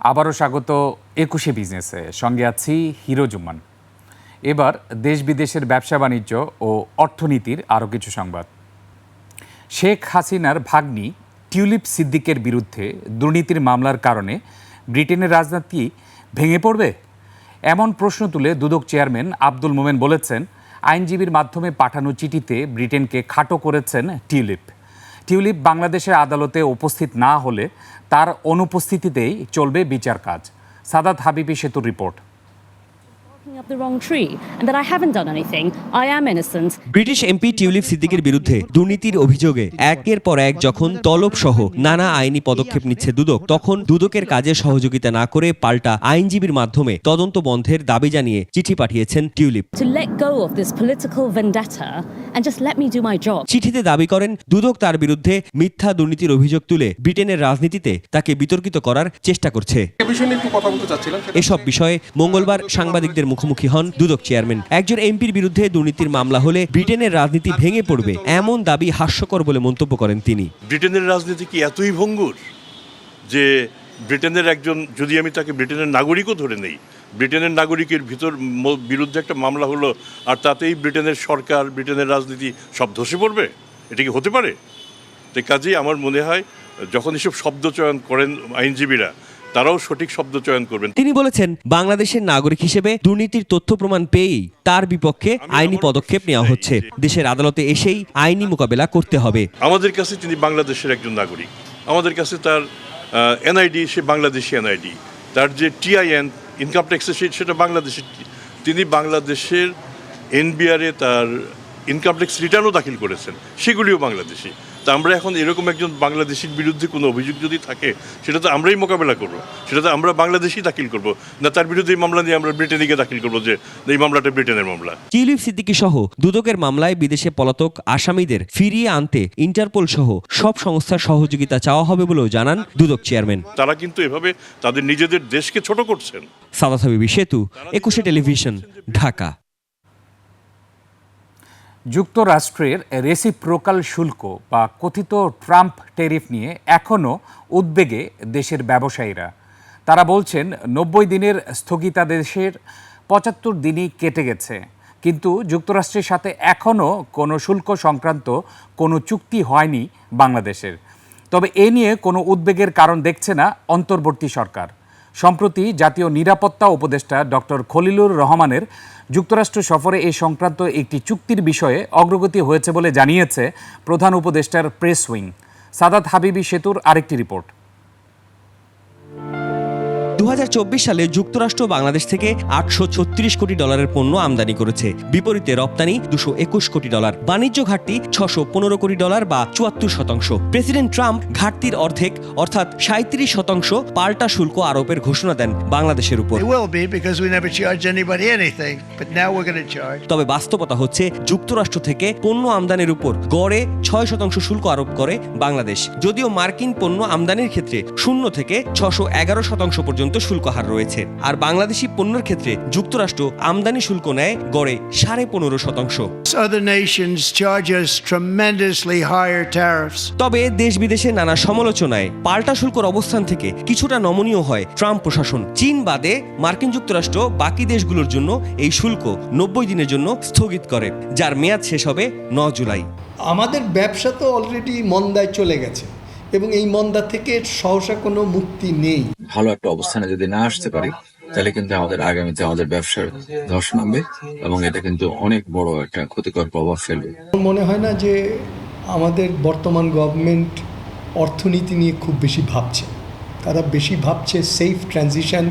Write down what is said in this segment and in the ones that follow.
আবারও স্বাগত একুশে বিজনেসে। সঙ্গে আছি হিরো জুম্মান। এবার দেশ বিদেশের ব্যবসা বাণিজ্য ও অর্থনীতির আরও কিছু সংবাদ। শেখ হাসিনার ভাগ্নি টিউলিপ সিদ্দিকের বিরুদ্ধে দুর্নীতির মামলার কারণে ব্রিটেনের রাজনীতি ভেঙে পড়বে? এমন প্রশ্ন তুলে দুদক চেয়ারম্যান আব্দুল মোমেন বলেছেন, আইনজীবীর মাধ্যমে পাঠানো চিঠিতে ব্রিটেনকে খাটো করেছেন টিউলিপ। টিউলিপ বাংলাদেশের আদালতে উপস্থিত না হলে তার অনুপস্থিতিতেই চলবে বিচার কাজ। সাদাত হাবিবি সেতুর রিপোর্ট। ব্রিটিশ এমপি টিউলিপ সিদ্দিকের বিরুদ্ধে দুর্নীতির অভিযোগে একের পর এক যখন তলব সহ নানা আইনি পদক্ষেপ নিচ্ছে দুদক তখন দুদকের কাজে সহযোগিতা না করে পাল্টা আইনজীবীর মাধ্যমে তদন্ত বন্ধের দাবি জানিয়ে চিঠি পাঠিয়েছেন Tulip. To let go of this political vendetta and just let me do my job. চিঠিতে দাবি করেন দুদক তার বিরুদ্ধে মিথ্যা দুর্নীতির অভিযোগ তুলে ব্রিটেনের রাজনীতিতে তাকে বিতর্কিত করার চেষ্টা করছে। এসব বিষয়ে মঙ্গলবার সাংবাদিকদের মুখোমুখি হন দুদক চেয়ারম্যান। একজন এমপির বিরুদ্ধে দুর্নীতির মামলা হলে ব্রিটেনের রাজনীতি ভেঙে পড়বে, এমন দাবি হাস্যকর বলে মন্তব্য করেন তিনি। ব্রিটেনের রাজনীতি কি এতই ভঙ্গুর যে ব্রিটেনের একজন, যদি আমি তাকে ব্রিটেনের নাগরিকও ধরে নেই, ব্রিটেনের নাগরিকের ভিতর বিরুদ্ধে একটা মামলা হলো আর তাতেই ব্রিটেনের সরকার, ব্রিটেনের রাজনীতি সব ধসে পড়বে? এটা কি হতে পারে? তো কাজেই আমার মনে হয়, যখন এসব শব্দ চয়ন করেন আইনজীবীরা তারাও সঠিক শব্দ চয়ন করবেন। তিনি বলেছেন বাংলাদেশের নাগরিক হিসেবে দুর্নীতির তথ্য প্রমাণ পেয়েই তার বিপক্ষে আইনি পদক্ষেপ নেওয়া হচ্ছে। দেশের আদালতে এসেই আইনি মোকাবেলা করতে হবে। আমাদের কাছে তিনি বাংলাদেশের একজন নাগরিক। আমাদের কাছে তার এনআইডি সে বাংলাদেশি এনআইডি তার যে টিআইএন ইনকাম ট্যাক্সে সেটা বাংলাদেশের তিনি বাংলাদেশের এনবিআরে তার ইনকাম ট্যাক্স রিটার্নও দাখিল করেছেন। সেগুলিও বাংলাদেশি। তা আমরা এখন এরকম একজন বাংলাদেশির বিরুদ্ধে কোনো অভিযোগ যদি থাকে সেটা তো আমরাই মোকাবেলা করব। সেটা তো আমরা বাংলাদেশেই দাখিল করব। না তার বিরুদ্ধে এই মামলা নিয়ে আমরা ব্রিটেনে গিয়ে দাখিল করব যে এই মামলাটা ব্রিটেনের মামলা। টিউলিপ সিদ্দিকী সহ দুদকের মামলায় বিদেশে পলাতক আসামিদের ফিরিয়ে আনতে ইন্টারপোল সহ সব সংস্থার সহযোগিতা চাওয়া হবে বলেও জানান দুদক চেয়ারম্যান। তারা কিন্তু এভাবে তাদের নিজেদের দেশকে ছোট করছেন। সাদাত হাবিবি সেতু একুশে টেলিভিশন ঢাকা। যুক্তরাষ্ট্রের রেসিপ্রোকাল শুল্ক বা কথিত ট্রাম্প টেরিফ নিয়ে এখনও উদ্বেগে দেশের ব্যবসায়ীরা। তারা বলছেন, নব্বই দিনের স্থগিতাদেশের পঁচাত্তর দিনই কেটে গেছে। কিন্তু যুক্তরাষ্ট্রের সাথে এখনও কোনো শুল্ক সংক্রান্ত কোনো চুক্তি হয়নি বাংলাদেশের। তবে এ নিয়ে কোনো উদ্বেগের কারণ দেখছে না অন্তর্বর্তী সরকার। সম্প্রতি জাতীয় নিরাপত্তা উপদেষ্টা ডক্টর খলিলুর রহমানের যুক্তরাষ্ট্র সফরে এ সংক্রান্ত একটি চুক্তির বিষয়ে অগ্রগতি হয়েছে বলে জানিয়েছে প্রধান উপদেষ্টার প্রেস উইং। সাদাত হাবিবি সেতুর আরেকটি রিপোর্ট। সালে যুক্তরাষ্ট্র বাংলাদেশ থেকে আটশো ছত্রিশ কোটি ডলারের পণ্য আমদানি করেছে। বিপরীতে রপ্তানি দুশো একুশ কোটি ডলার বাণিজ্য ঘাটতি ছশো পনেরো কোটি ডলার বা চুয়াত্তর শতাংশ। প্রেসিডেন্ট ট্রাম্প ঘাটতির অর্ধেক অর্থাৎ সাঁত্রিশ শতাংশ পাল্টা শুল্ক আরোপের ঘোষণা দেন বাংলাদেশের উপর. তবে বাস্তবতা হচ্ছে যুক্তরাষ্ট্র থেকে পণ্য আমদানির উপর গড়ে ছয় শতাংশ শুল্ক আরোপ করে বাংলাদেশ। যদিও মার্কিন পণ্য আমদানির ক্ষেত্রে শূন্য থেকে ছশো এগারো শতাংশ পর্যন্ত শুল্ক হার রয়েছে। আর বাংলাদেশি পণ্যের ক্ষেত্রে যুক্তরাষ্ট্র আমদানি শুল্ক নেয় গড়ে সাড়ে পনেরো শতাংশ। তবে দেশ বিদেশে নানা সমালোচনায় পাল্টা শুল্কর অবস্থান থেকে কিছুটা নমনীয় হয় ট্রাম্প প্রশাসন। চীন বাদে মার্কিন যুক্তরাষ্ট্র বাকি দেশগুলোর জন্য এই শুল্ক নব্বই দিনের জন্য স্থগিত করে যার মেয়াদ শেষ হবে ন জুলাই। আমাদের ব্যবসা তো অলরেডি মন্দায় চলে গেছে। এবং এই মন্দা থেকে সহসা কোনো মুক্তি নেই। ভালো একটা অবস্থানে যদি না আসতে পারি তাহলে কিন্তু আমাদের আগামীতে আমাদের ব্যবসার ধস নামবে এবং এটা কিন্তু অনেক বড় একটা ক্ষতিকর প্রভাব ফেলবে। মনে হয় না যে আমাদের বর্তমান গভর্নমেন্ট অর্থনীতি নিয়ে খুব বেশি ভাবছে। তারা বেশি ভাবছে safe transition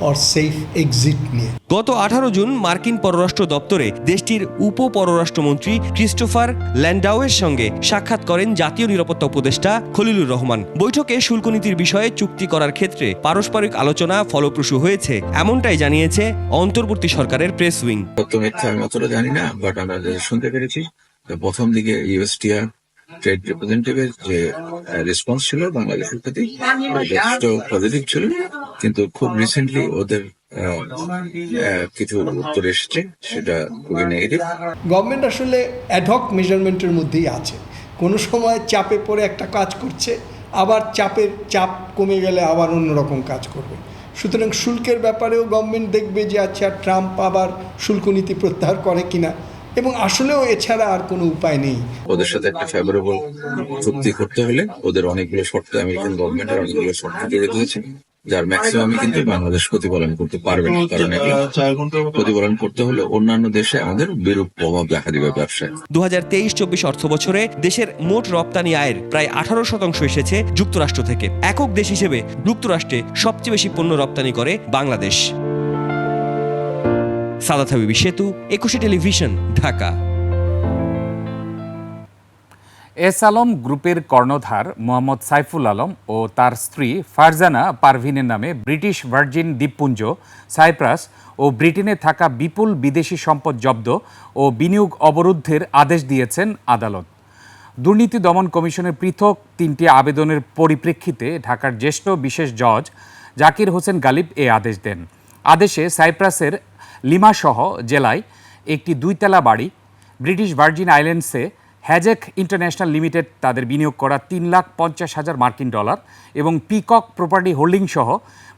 or safe exit নিয়ে। গত আঠারো জুন মার্কিন পররাষ্ট্র দপ্তরে দেশটির উপ পররাষ্ট্রমন্ত্রী ক্রিস্টোফার ল্যান্ডাওয়ের সঙ্গে সাক্ষাৎ করেন জাতীয় নিরাপত্তা উপদেষ্টা খলিলুর রহমান। বৈঠকে শুল্ক নীতির বিষয়ে চুক্তি করার ক্ষেত্রে পারস্পরিক আলোচনা ফলপ্রসূ হয়েছে এমনটাই জানিয়েছে অন্তর্বর্তী সরকারের প্রেস উইং। সত্য আমি অতটা জানি না বাট আমরা শুনতে পেরেছি প্রথম দিকে ইউএসটিআর ট্রেড রিপ্রেজেন্টেটিভের যে রেসপন্স ছিল বাংলাদেশের প্রতি যথেষ্ট পজিটিভ ছিল, কিন্তু খুব রিসেন্টলি ওদের কিছু উত্তর এসেছে, সেটা খুবই নেগেটিভ গভর্নমেন্ট আসলে অ্যাডহক মেজারমেন্টের মধ্যেই আছে। কোনো সময় চাপে পড়ে একটা কাজ করছে, আবার চাপের চাপ কমে গেলে আবার অন্যরকম কাজ করবে। সুতরাং শুল্কের ব্যাপারেও গভর্নমেন্ট দেখবে যে আচ্ছা ট্রাম্প আবার শুল্ক নীতি প্রত্যাহার করে কিনা। এবং আসলেও এছাড়া আর কোনো উপায় নেই। ওদের সাথে একটা ফেভারেবল চুক্তি করতে হলে ওদের অনেকগুলো শর্ত আমেরিকান গভর্নমেন্টের অনেকগুলো শর্ত জড়িত হয়েছে যার ম্যাক্সিমামই কিন্তু বাংলাদেশ প্রতিপালন করতে পারবে না। কারণ প্রতিপালন করতে হলে অন্যান্য দেশে আমাদের বিরূপ প্রভাব দেখা দিবে ব্যবসায়। দু হাজার তেইশ চব্বিশ অর্থ বছরে দেশের মোট রপ্তানি আয়ের প্রায় আঠারো শতাংশ এসেছে যুক্তরাষ্ট্র থেকে। একক দেশ হিসেবে যুক্তরাষ্ট্রে সবচেয়ে বেশি পণ্য রপ্তানি করে বাংলাদেশ। সাদাত হাবিবি সেতু, একুশে টেলিভিশন, ঢাকা। এস আলম গ্রুপের কর্ণধার মোহাম্মদ সাইফুল আলম ও তার স্ত্রী ফারজানা পারভিনের নামে ব্রিটিশ ভার্জিন দ্বীপপুঞ্জ, সাইপ্রাস ও ব্রিটেনে থাকা বিপুল বিদেশি সম্পদ জব্দ ও বিনিয়োগ অবরুদ্ধের আদেশ দিয়েছেন আদালত। দুর্নীতি দমন কমিশনের পৃথক তিনটি আবেদনের পরিপ্রেক্ষিতে ঢাকার জ্যেষ্ঠ বিশেষ জজ জাকির হোসেন গালিব এ আদেশ দেন। আদেশে সাইপ্রাসের লিমাসহ জেলায় একটি দুইতলা বাড়ি ব্রিটিশ ভার্জিন আইল্যান্ডসে হ্যাজেক ইন্টারন্যাশনাল লিমিটেড তাদের বিনিয়োগ করা তিন লাখ পঞ্চাশ হাজার মার্কিন ডলার এবং পিকক প্রপার্টি হোল্ডিং সহ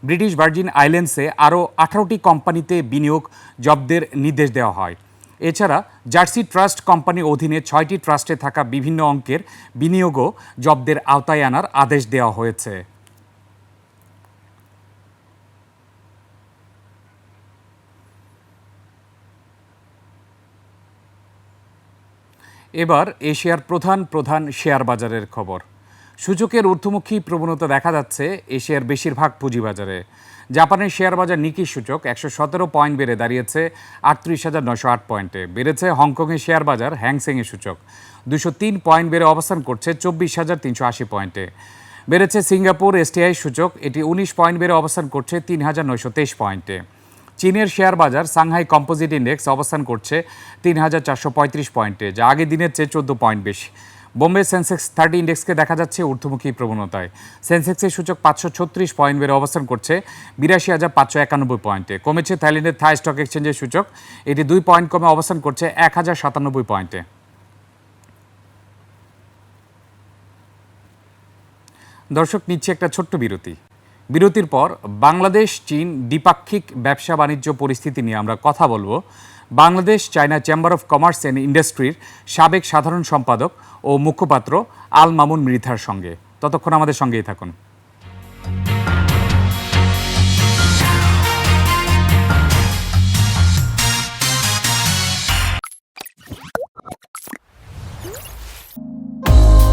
ব্রিটিশ ভার্জিন আইল্যান্ডসে আরও আঠারোটি কোম্পানিতে বিনিয়োগ জব্দের নির্দেশ দেওয়া হয়। এছাড়া জার্সি ট্রাস্ট কোম্পানি অধীনে ছয়টি ট্রাস্টে থাকা বিভিন্ন অঙ্কের বিনিয়োগও জব্দের আওতায় আনার আদেশ দেওয়া হয়েছে। এবার এশিয়ার প্রধান প্রধান শেয়ার বাজারের খবর। সূচকের ঊর্ধ্বমুখী প্রবণতা দেখা যাচ্ছে এশিয়ার বেশিরভাগ পুঁজিবাজারে। জাপানের শেয়ার বাজার নিকি সূচক একশো সতেরো পয়েন্ট বেড়ে দাঁড়িয়েছে আটত্রিশ হাজার নশো আট পয়েন্টে। বেড়েছে হংকংয়ের শেয়ার বাজার হ্যাংসেংয়ের সূচক দুশো তিন পয়েন্ট বেড়ে অবস্থান করছে চব্বিশ হাজার তিনশো আশি পয়েন্টে। বেড়েছে সিঙ্গাপুর, এসটিআই সূচক এটি উনিশ পয়েন্ট বেড়ে অবস্থান করছে তিন হাজার নয়শো তেইশ পয়েন্টে। চীনের শেয়ার বাজার সাংহাই কম্পোজিট ইন্ডেক্স অবস্থান করছে তিন হাজার চারশো পঁয়ত্রিশ পয়েন্টে, যা আগের দিনের চেয়ে চোদ্দ পয়েন্ট বেশি। বোম্বে সেন্সেক্স থার্টি ইন্ডেক্সকে দেখা যাচ্ছে ঊর্ধ্বমুখী প্রবণতায়। সেন্সেক্সের সূচক পাঁচশো ছত্রিশ পয়েন্ট বেড়ে অবস্থান করছে বিরাশি হাজার পাঁচশো একানব্বই পয়েন্টে। কমেছে থাইল্যান্ডের থাই স্টক এক্সচেঞ্জের সূচক। এটি দুই পয়েন্ট কমে অবস্থান করছে এক হাজার সাতানব্বই পয়েন্টে। দর্শক, নিচ্ছে একটা ছোট্ট বিরতি। বিরতির পর বাংলাদেশ, চীন দ্বিপাক্ষিক ব্যবসা বাণিজ্য পরিস্থিতি নিয়ে আমরা কথা বলব। Bangladesh, China chamber of commerce and ইন্ডাস্ট্রির সাবেক সাধারণ সম্পাদক ও মুখপাত্র আল মামুন মৃধার সঙ্গে। ততক্ষণ আমাদের সঙ্গেই থাকুন।